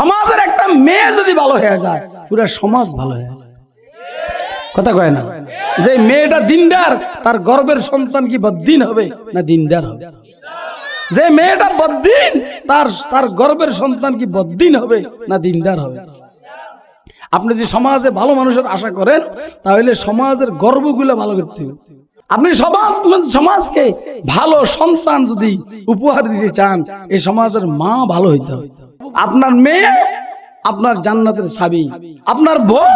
সমাজের একটা মেয়ে যদি ভালো হয়ে যায়, পুরো সমাজ ভালো হয়ে যায়। কথা কয় না? যে মেয়েটা দিনদার, তার গর্বের সন্তান কি বদ্দিন হবে না দিনদার হবে? যে মেয়েটা বদ্দিন, তার তার গর্বের সন্তান কি বদ্দিন হবে না দিনদার হবে? আপনি যদি সমাজে ভালো মানুষের আশা করেন, তাহলে সমাজের গর্বগুলো ভালো করতে হবে। আপনি সমাজ, সমাজকে ভালো সন্তান যদি উপহার দিতে চান, এই সমাজের মা ভালো হইতে হবে। আপনার মেয়ে আপনার জান্নাতের সাবি। আপনার বউ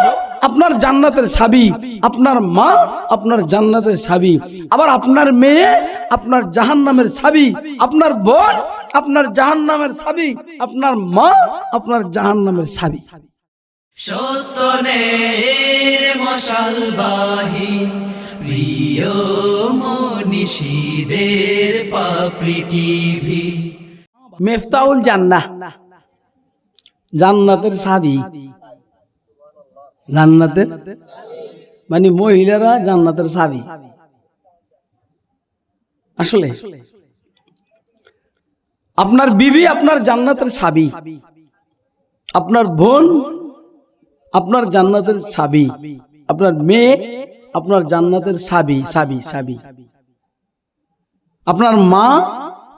আপনার জান্নাতের সাবি। আপনার মা আপনার জান্নাতের সাবি। আবার আপনার মেয়ে আপনার জাহান্নামের সাবি। আপনার বোন আপনার জাহান্নামের ছাবি আপনার মা আপনার জাহান্নামের ছাবি সত্যনের মশালবাহী প্রিয় মনীষীদের পাপড়ি টিভি। মেফতাউল জান্নাহ। জান্নাতের ছাবি জান্নাতের? মানে মহিলারা জান্নাতের ছাবি আসলে আপনার বিবি আপনার জান্নাতের ছাবি আপনার বোন আপনার জান্নাতের ছাবি আপনার মেয়ে আপনার জান্নাতের ছাবি ছাবি ছাবি আপনার মা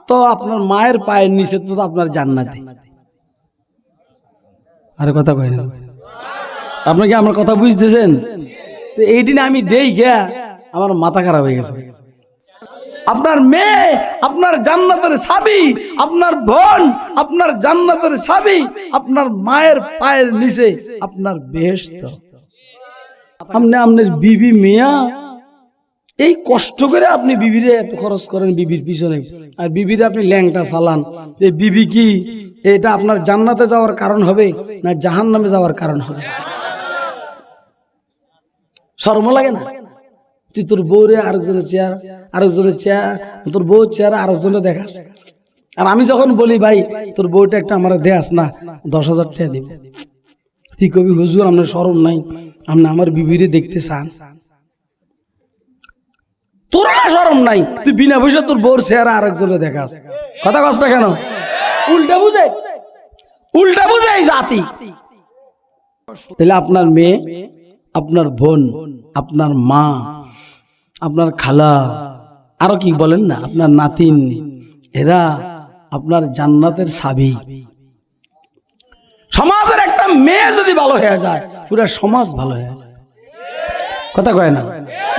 তো আপনার মায়ের পায়ের নিচে তো আপনার জান্নাতে। আর কথা কয় না। আপনি কি আমার কথা বুঝতেছেন? তো এই দিন আমি দেই গিয়া আমার মাথা খারাপ হয়ে গেছে। আপনার মেয়ে, আপনার জান্নাতের ছাবি আপনার বোন, আপনার জান্নাতের ছাবি আপনার মায়ের পায়ের নিচে আপনার বেহেস্ত আপনি আপনার বিবি মিয়া, এই কষ্ট করে আপনি বিবিরে এত খরচ করেন বিবির পিছনে। আর বিবিরে আপনি ল্যাংটা চালান। যে বিবি কি এটা আপনার জান্নাতে যাওয়ার কারণ হবে না জাহান নামে যাওয়ার কারণ হবে? শরম লাগে না? তুই তোর বউরে আরেকজনের চেয়ার আরেকজনের চেয়ার, তোর বউ চেয়ার আরেকজনের দেখাস আর আমি যখন বলি, ভাই, তোর বউটা একটা আমার দেয়াস না, দশ হাজার টাকা দিব। তুই কবি, হুজুর, আপনার সরম নাই। আপনি আমার বিবিরে দেখতে চান। তোর সরম নাই। তুই বিনা পয়সা তোর বউর চেহারা আরেকজনে দেখাস কথা কস না কেন? উল্টা বুঝে? উল্টা বুঝে এই জাতি। তাহলে আপনার মেয়ে, আপনার বোন, আপনার মা, আপনার খালা, আরও কি বলেন না, আপনার নাতিন, এরা আপনার জান্নাতের সাবি। সমাজের একটা মেয়ে যদি ভালো হয়ে যায়, পুরো সমাজ ভালো হয়ে যায়। কথা কয় না?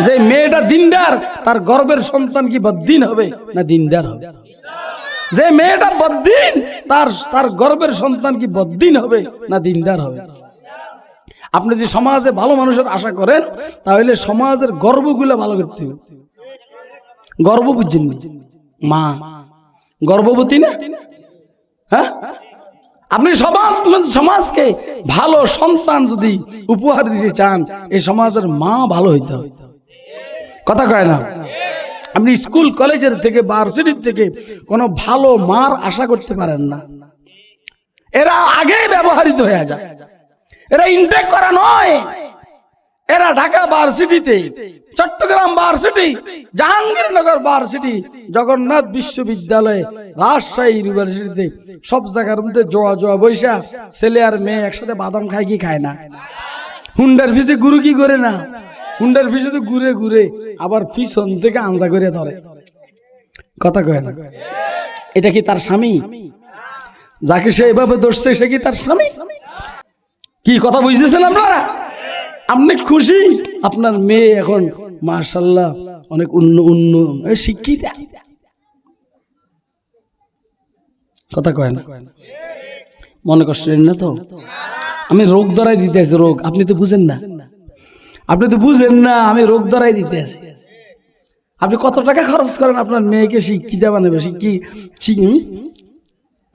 যে মেয়েটা দিনদার, তার গর্বের সন্তান কি বা দিন হবে না দিনদার হবে? যে মেয়েটা বদ্দিন, তার তার গর্বের সন্তান কি বদ্দিন হবে না দিনদার হবে? আপনি যদি সমাজে ভালো মানুষের আশা করেন, তাহলে সমাজের গর্বগুলো ভালো করতে হবে। গর্ব বুঝছেন? মা গর্ভবতী না? হ্যাঁ? আপনি সমাজ, সমাজকে ভালো সন্তান যদি উপহার দিতে চান, এই সমাজের মা ভালো হইতে হবে। কথা কয় না? আপনি স্কুল, কলেজের থেকে ভার্সিটির থেকে কোনো ভালো মার আশা করতে পারেন না। এরা আগেই ব্যবহৃত হয়ে যায়। এরা ইনটেক করা নয়। এরা ঢাকা ভার্সিটিতে চট্টগ্রাম ভার্সিটি জাহাঙ্গীরনগর ভার্সিটি জগন্নাথ বিশ্ববিদ্যালয়, রাজশাহী ইউনিভার্সিটিতে সব জায়গার মধ্যে জোয়া জোয়া বৈশা ছেলে আর মেয়ে একসাথে বাদাম খায় কি খায় না। হুন্ডার পিছে গুরু কি করে না? হুন্ডার পিছে তো ঘুরে ঘুরে আবার পিছন থেকে আঞ্জা করে ধরে। কথা কয় না? এটা কি তার স্বামী? যাকে সে এভাবে দোষছে সে কি তার স্বামী? কি কথা বুঝতেছেন আপনারা? আপনি খুশি? আপনার মেয়ে এখন মার্শাল্লাহ অনেক উন্ন উন্ন। শিক্ষিত। কথা কয় না? মনে কষ্ট না তো? আমি রোগ ধরাই দিতে রোগ। আপনি তো বুঝেন না। আপনি তো বুঝেন না, আমি রোগ ধরাই দিতে আছি। আপনি কত টাকা খরচ করেন আপনার মেয়েকে শিক্ষিত বানাবে? শিক্ষি শিখ-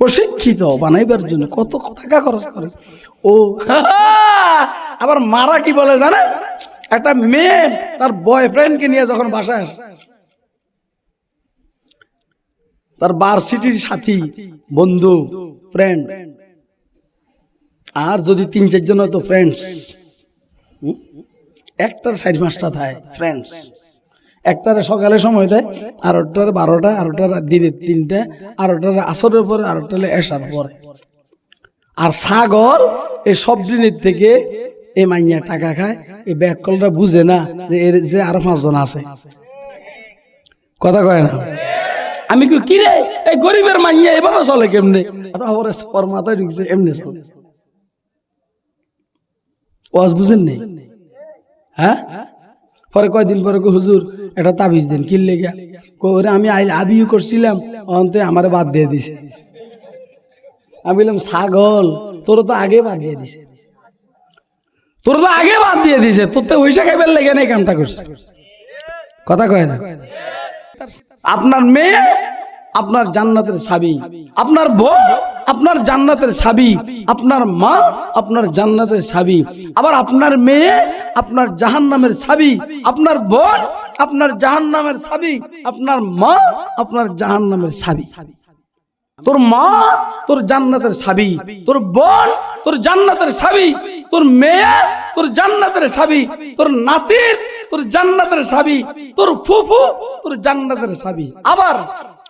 প্রশিক্ষিত বানাইবার জন্য কত টাকা খরচ করে? ও আবার মারা কি বলে জানে একটা মেয়ে তার বয়ফ্রেন্ডকে নিয়ে যখন বাসায় আসে, তার ভার্সিটির সাথী, বন্ধু ফ্রেন্ড আর যদি তিন চারজন হয়তো ফ্রেন্ডস একটার সাইড মাসটা থাকে ফ্রেন্ডস একটারে সকালে সময় দেয় আর ওটার বারোটা আর ওটার দিনে তিনটা আর ওটার আসরের পরে আর ওটার এসার পরে। আর ছাগল এই সব জিনিস থেকে এই মাইয়া টাকা খায় এই ব্যাগ কলটা বুঝে না যে এর যে আরও পাঁচজন আছে। কথা কয় না? আমি কি কি রে এই গরিবের মাইয়া এভাবে চলে কেমনে? ওর মাথায় ঢুকছে, এমনি চলে। ওয়াজ বুঝেন নেই হ্যাঁ? পরে কয়দিন পরে কই, হুজুর এটা তাবিজ দেন গিয়া কই, ওরে আমি আই আবিও করছিলাম অন্তে আমারে বাদ দিয়ে দিছে। আমি বললাম ছাগল তোর তো আগে বাদ দিয়ে দিছে। তোর তো আগে বাদ দিয়ে দিছে তোর তো ওইসা খাইবার লেগে নাই কামটা করছে। কথা কয় না? আপনার মেয়ে আপনার জান্নাতের ছাবি আপনার বউ আপনার জান্নাতের ছাবি আপনার মা আপনার জান্নাতের ছাবি আবার আপনার মেয়ে আপনার জাহান্নামের ছাবি, আপনার বোন, আপনার জাহান্নামের ছাবি, আপনার মা, আপনার জাহান্নামের ছাবি। তোর মা, তোর জান্নাতের ছাবি, তোর বোন, তোর জান্নাতের ছাবি, তোর মেয়ে, তোর জান্নাতের ছাবি, তোর নাতির, তোর জান্নাতের ছাবি, তোর ফুফু, তোর জান্নাতের ছাবি। আবার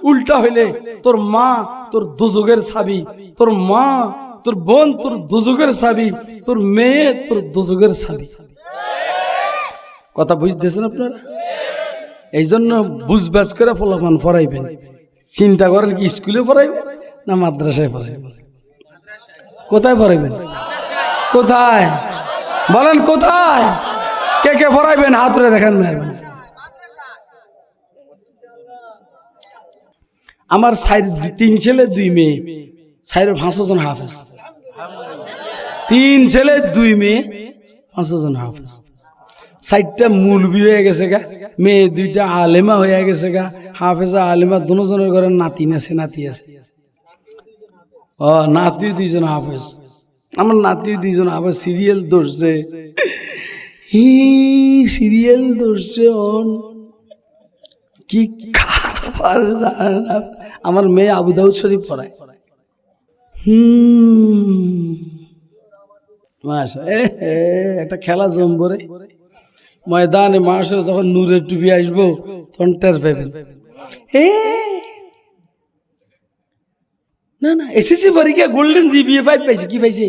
উল্টা হইলে তোর মা, তোর দুযোগের ছাবি, তোর মা, তোর বোন, তোর দুযোগের ছাবি, তোর মেয়ে, তোর দুযোগের ছাবি। কথা বুঝতেছেন আপনারা? এই জন্য বুঝবাজ করে ফলাফান ফরাইবেন চিন্তা করেন কি স্কুলে পড়াইবেন না মাদ্রাসায় পড়াইবেন? কোথায় পড়াইবেন? কোথায়? বলেন কোথায়? কে কে পড়াইবেন? হাত তুলে দেখেন মেহরবানি আমার সাইড তিন ছেলে, দুই মেয়ে। সাইড পাঁচশো জন হাফেজ। তিন ছেলে, দুই মেয়ে পাঁচশো জন হাফেজ। সাইডটা মুলবি হয়ে গেছে গা। মেয়ে দুইটা আলেমা হয়ে গেছে গা। হাফেজা, আলেমা, দুজনের ঘরে নাতিন আছে, নাতি আছে। ও নাতি দুইজন হাফেজ। আমার নাতি দুইজন হাফেজ। সিরিয়াল ধরছে। হি, সিরিয়াল ধরছে অন। কি। আমার মেয়ে আবু দাউদ শরীফ পড়ায়। হুম। একটা খেলা জম্বরে ময়দানে মাসে যখন নূরের টুপি আসব, তখন টের পাবেন। এ! না না, এসএসসি পরীক্ষা গোল্ডেন জিপিএ ফাইভ পাইছে, কি পাইছে?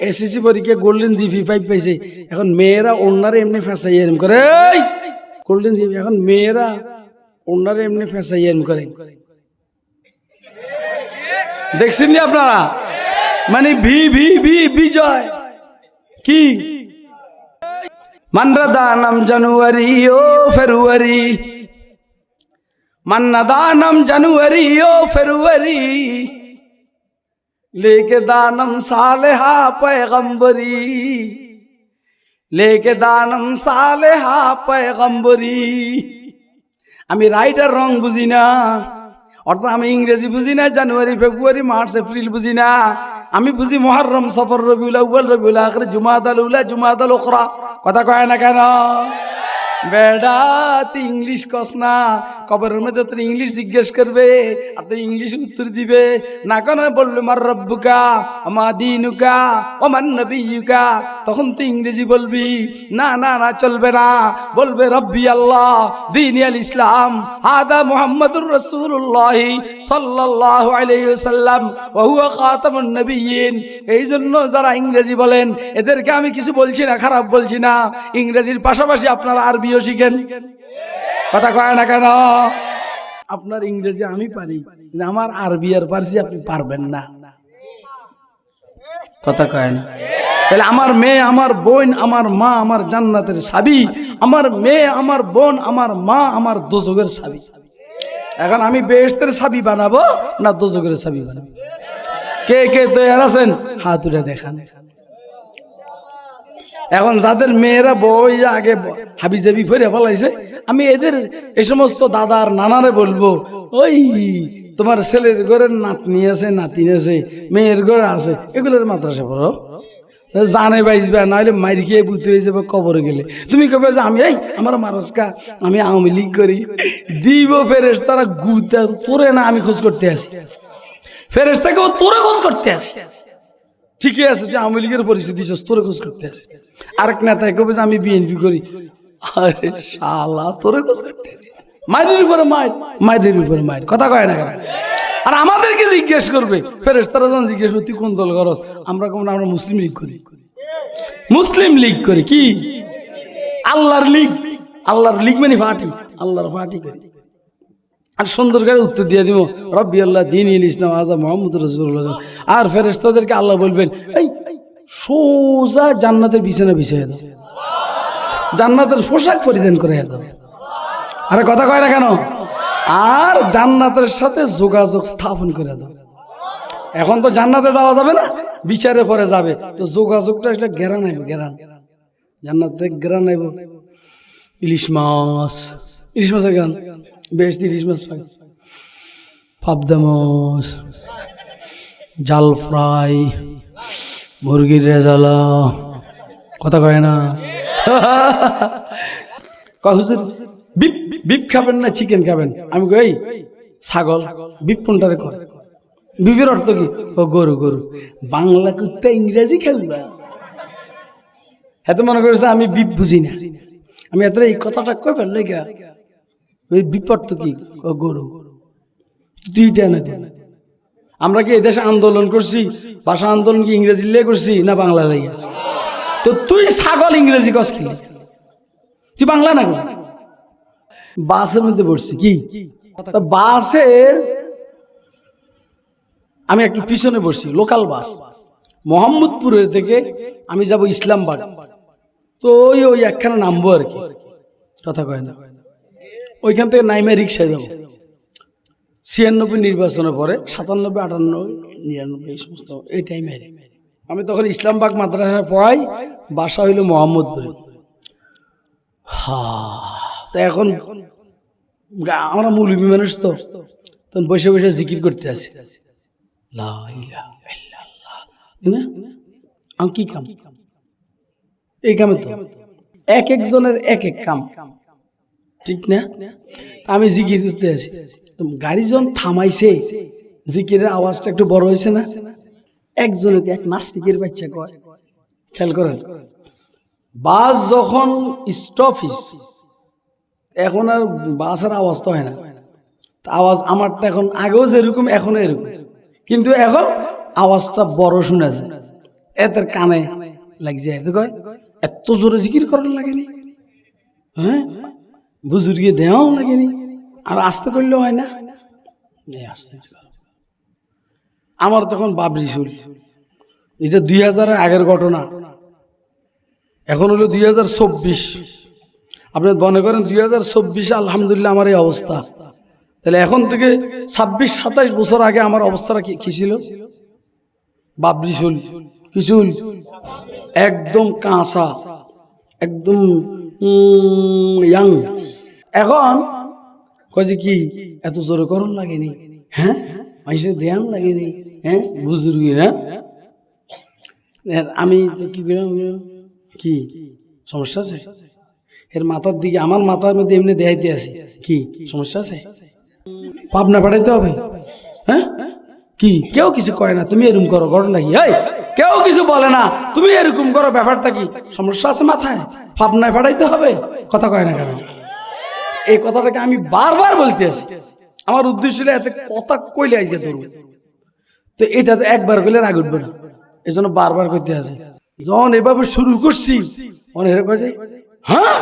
এসএসসি পরীক্ষা গোল্ডেন জিপি ফাইভ পাইছে। এখন মেয়েরা অন্যারে এমনি ফেঁসাই এরম করে গোল্ডেন জিপি এখন মেয়েরা অন্যারে এমনি ফেঁসাই এরম করে। দেখছেন আপনারা? মানে ভি ভি ভি, বিজয়। কি? మన్రదానం జనువరియో ఫెరువరి మన్నదానం జనువరియో ఫెరువరి లేక దానం సాలెహా పైగంబరి లేక দানম সালেহা পয়গম্বরি আমি রাইটার রং বুঝি না অর্থাৎ আমি ইংরেজি বুঝি না, জানুয়ারি, ফেব্রুয়ারি, মার্চ, এপ্রিল বুঝি না। আমি বুঝি মহারম, সফর, রবিউল আউ্বাল রবিউল আখরে জুমাদ আল উল্লা জুমাদ ওখরা কথা কয় না কেন? বেডা ইংলিশ কস না। কবরের মধ্যে তোর ইংলিশ জিজ্ঞেস করবে, আর তুই ইংলিশ উত্তর দিবে। না কেন বলল, মার রব্বুকা আমা দিনুকা ওমান নবীকা তখন তুই ইংরেজি বলবি। না না না, চলবে না। বলবে, রব্বি আল্লাহ, দিন আল ইসলাম, হাদা মুহাম্মাদুর আলাইহি ওয়াসাল্লাম, ওয়া হুয়া খাতামুন নবিয়্যিন এই জন্য যারা ইংরেজি বলেন, এদেরকে আমি কিছু বলছি না, খারাপ বলছি না। ইংরেজির পাশাপাশি আপনারা আরবিও শিখেন। কথা কয় না কেন? আপনার ইংরেজি আমি পারি আমার আরবি আর পারসি আপনি পারবেন না। কথা কয় না? তাহলে আমার মেয়ে, আমার বোন, আমার মা, আমার জান্নাতের সাবি, আমার মেয়ে, আমার বোন, আমার মা, আমার দোজগের সাবি। এখন আমি বেহেস্তের সাবি বানাবো না দোজগের সাবি বানাবো? কে কে তৈরি আছেন? হাত উঠে দেখান। এখন যাদের মেয়েরা বই আগে হাবি জাবি ফেরে ফেলাইছে, আমি এদের এই সমস্ত দাদার নানারে বলব, ওই, তোমার ছেলের ঘরের নাতনি আছে, নাতিন আছে, মেয়ের ঘরে আছে, এগুলোর মাদ্রাসা পড়ো। জানে বাইজবে নাহলে মাইর খেয়ে বুঝতে হয়ে যাবে, কবরে গেলে। তুমি কবে যে আমি, এই, আমার মারসকা, আমি আওয়ামী লীগ করি, দিব ফেরেস তারা গুতে, তোরে না আমি খোঁজ করতে আসি। ফেরেস তাকে তোরে খোঁজ করতে আসি। ঠিকই আছে যে আওয়ামী লীগের পরিস্থিতি তোরে খোঁজ করতে আছে। আরেক নেতায় কবে যে আমি বিএনপি করি। আরে শালা, তোরে খোঁজ করতে আছে। মায়ের উপরে মায়ের মায়ের উপরে মায়ের কথা কয় না কেন? আর আমাদেরকে জিজ্ঞেস করবে ফেরেস্তারা যখন জিজ্ঞেস করবে কোন দল করস? আমরা কোন আমরা মুসলিম লীগ করি। মুসলিম লীগ করি কি? আল্লাহর লীগ। আল্লাহর লীগ মানে ফাটি। আল্লাহর ফাটি করি। আর সুন্দর করে উত্তর দিয়ে দিব, রব্বি আল্লাহ, দিন ইল ইসলাম আজা মোহাম্মদ রসুল্লাহ আর ফেরেস্তাদেরকে আল্লাহ বলবেন, এই সোজা জান্নাতের বিছানা বিছিয়ে দাও। জান্নাতের পোশাক পরিধান করে দাও। আরে কথা কয় না কেন? আর জান্নাতের সাথে যোগাযোগ স্থাপন করে দাও। এখন তো জান্নাতে যাওয়া যাবে না বিচারে পরে যাবে। তো যোগাযোগটা আসলে গেরান আইব, গেরান। জান্নাতে গেরান আইব। ইলিশ মাছ, ইলিশ মাছের গান বেশ ইলিশ মাছ পাই। পাবদা মাছ জাল ফ্রাই, মুরগির রেজালা, কথা কয় না। কয়, হুজুর, বিপ বিপ খাবেন না চিকেন খাবেন? আমি কই ছাগল, বিপ কোনটারে কর বিপের অর্থ কি? ও গরু গরু। বাংলা কুত্তা ইংরেজি খেলবা। এত মনে করেছে আমি বিপ বুঝি না। আমি এত এই কথাটা কই পারলে ওই বিপর্ত কি গরু। দুইটা না আমরা কি এই দেশে আন্দোলন করছি? ভাষা আন্দোলন কি ইংরেজি লেগে করছি না বাংলা লেগে তো তুই ছাগল ইংরেজি কস কি? তুই বাংলা না বাসের মধ্যে পড়ছি কি? তা বাসের আমি একটু পিছনে বসছি লোকাল বাস। মোহাম্মদপুরের থেকে আমি যাব ইসলামবাগ। তো ওই ওই একখানে নামবো আর কি। কথা কয় না। ওইখান থেকে নাইমে রিক্সায় যাব। ছিয়ানব্বই নির্বাচনের পরে সাতানব্বই, আটানব্বই, নিরানব্বই, এই সমস্ত এই টাইমে আমি তখন ইসলামবাগ মাদ্রাসায় পড়াই, বাসা হইল মোহাম্মদপুরে। হা, তো এখন আমরা মৌলবী মানুষ তো, তখন বসে বসে জিকির করতে আসি? আমি কি কাম? এই কামে তো। এক একজনের এক এক কাম। ঠিক না? আমি জিকির করতে আছি। তো গাড়ি যখন থামাইছে, জিকিরের আওয়াজটা একটু বড় হয়েছে না? একজনকে এক নাস্তিকের বাচ্চা কয়, খেয়াল করেন। বাস যখন স্টপিস এখন আর বাসের আওয়াজ তো হয় না। আওয়াজ আমারটা এখন আগেও যেরকম এখনও এরকম। কিন্তু এখন আওয়াজটা বড় শোনা যায়। এদের কানে লাগছে কয়, এত জোরে জিকির করার লাগেনি? হ্যাঁ? বুজুর্গে দেওয়াও লাগেনি, আর আসতে করলেও হয় না। আমার তখন বাবরি শুল এটা দুই হাজারের আগের ঘটনা। এখন হলো দুই হাজার চব্বিশ। আপনি মনে করেন দুই হাজার চব্বিশে, আলহামদুলিল্লাহ আমার এই অবস্থা। তাহলে এখন থেকে ছাব্বিশ সাতাইশ বছর আগে আমার অবস্থাটা কি ছিল? বাবরি কিছুল একদম কাঁচা। একদম ইয়াং। এখন কয়ে কি, এত জোরে করণ লাগেনি হ্যাঁ? মানুষের ধ্যান লাগেনি হ্যাঁ? বুজুর্গি না এর আমি কি করলাম কি? সমস্যা আছে? এর মাথার দিকে, আমার মাথার মধ্যে এমনি দেখাইতে আছি। কি? সমস্যা আছে? পাবনা পাঠাইতে হবে? হ্যাঁ? কি? কেউ কিছু করে না, তুমি এরকম করো ঘটনা কি এই, কেউ কিছু বলে না, তুমি এরকম করো, ব্যাপারটা কি? সমস্যা আছে মাথায়? পাবনায় পাঠাইতে হবে? কথা কয় না কেন? এই কথাটাকে আমি বারবার বলতে আছি আমার উদ্দেশ্য ছিল এতে কথা কইলে আজকে ধরবো। তো এটা তো একবার কইলে রাগ উঠবে না। এই জন্য বারবার করতে আছে যখন এভাবে শুরু করছি কয়ে যায় হ্যাঁ?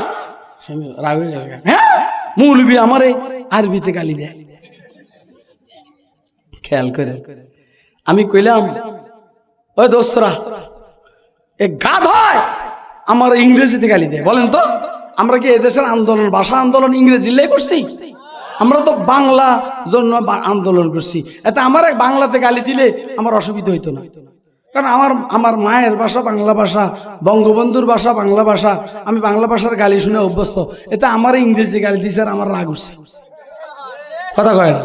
রাগ হয়ে গেছে। হ্যাঁ? মৌলবি আমারে আরবিতে গালি দেয়। খেয়াল করে। আমি কইলাম, ওই দোস্তরা, এ গাধায় আমার ইংরেজিতে গালি দেয়। বলেন তো। আমরা কি এদেশের আন্দোলন, ভাষা আন্দোলন ইংরেজি লে করছি? আমরা তো বাংলা জন্য আন্দোলন করছি। এতে আমার বাংলাতে গালি দিলে আমার অসুবিধা হইতো না। কারণ আমার আমার মায়ের ভাষা বাংলা ভাষা, বঙ্গবন্ধুর ভাষা বাংলা ভাষা, আমি বাংলা ভাষার গালি শুনে অভ্যস্ত। এতে আমার ইংরেজিতে গালি দিছে আর আমার রাগ উঠছে কথা কয় না?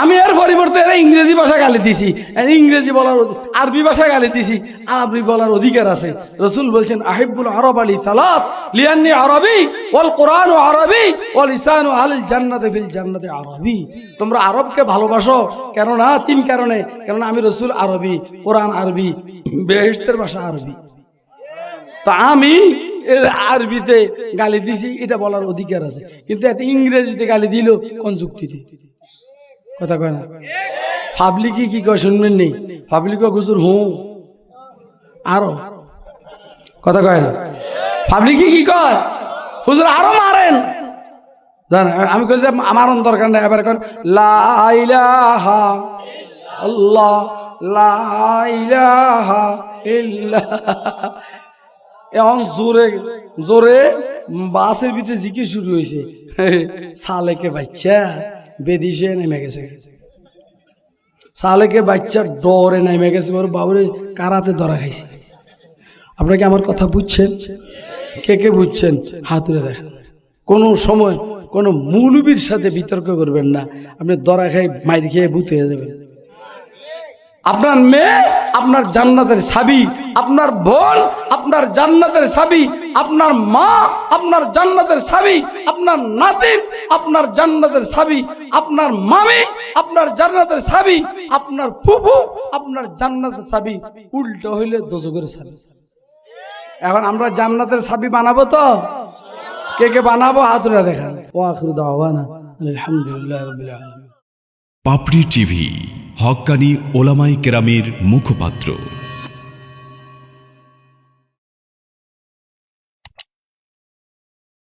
আমি এর পরিবর্তে এর ইংরেজি ভাষা গালি দিছি। ইংরেজি বলার আরবি ভাষা গালি দিছি। আরবি বলার অধিকার আছে। রসুল বলছেন আহিবুল আরব আলী সালাত, লিয়ান্নি আরবি, ওয়াল কোরআন ও আরবি, ওয়াল ইসান ও আল জান্নাতে ফিল জান্নাতে আরবি। তোমরা আরবকে ভালোবাসো? কেননা, তিন কারণে। কেননা, আমি রসুল আরবি, কোরআন আরবি বেহেস্তের ভাষা আরবি। তা আমি এর আরবিতে গালি দিছি, এটা বলার অধিকার আছে। কিন্তু এত ইংরেজিতে গালি দিল কোন যুক্তিতে কথা কয় না? পাবলিকে কি কয় শুনবেন নি? পাবলিক গুজুর হুঁ? আরও। কথা কয় না? পাবলিকে কি কয়? হুজুর আরও মারেন। আমি কই যে আমার দরকার নেই, এবার এখন লাইলাহা আল্লাহ লাইলাহা ইল্লাহ এখন জোরে জোরে বাসের ভিতরে জিকির শুরু হয়েছে। সালেকে বাচ্চা বেদিসে নেমে গেছে। সালেকে বাচ্চার ডরে নেমে গেছে। ওর বাবুরে কারাতে ধরা খাইছে। আপনারা কি আমার কথা বুঝছেন? কে কে বুঝছেন? হাত তুলে দেখেন। কোনো সময় কোনো মৌলবীর সাথে বিতর্ক করবেন না। আপনি দরা খাই, মাইর খেয়ে ভূত হয়ে যাবেন। আপনার মেয়ে, আপনার জান্নাতের সাবি, আপনার বোন, আপনার জান্নাতের সাবি, আপনার মা, আপনার জান্নাতের সাবি, আপনার নাতিন আপনার জান্নাতের সাবি, আপনার মামি, আপনার জান্নাতের সাবি, আপনার ফুফু, আপনার জান্নাতের সাবি, উল্টো হইলে দোজকের সাবি। এখন আমরা জান্নাতের সাবি বানাবো তো? কে কে বানাবো? হাতুরা দেখান। ও আলহামদুলিল্লাহ পাপড়ি টিভি হক্কানি ওলামাই কেরামের মুখপাত্র।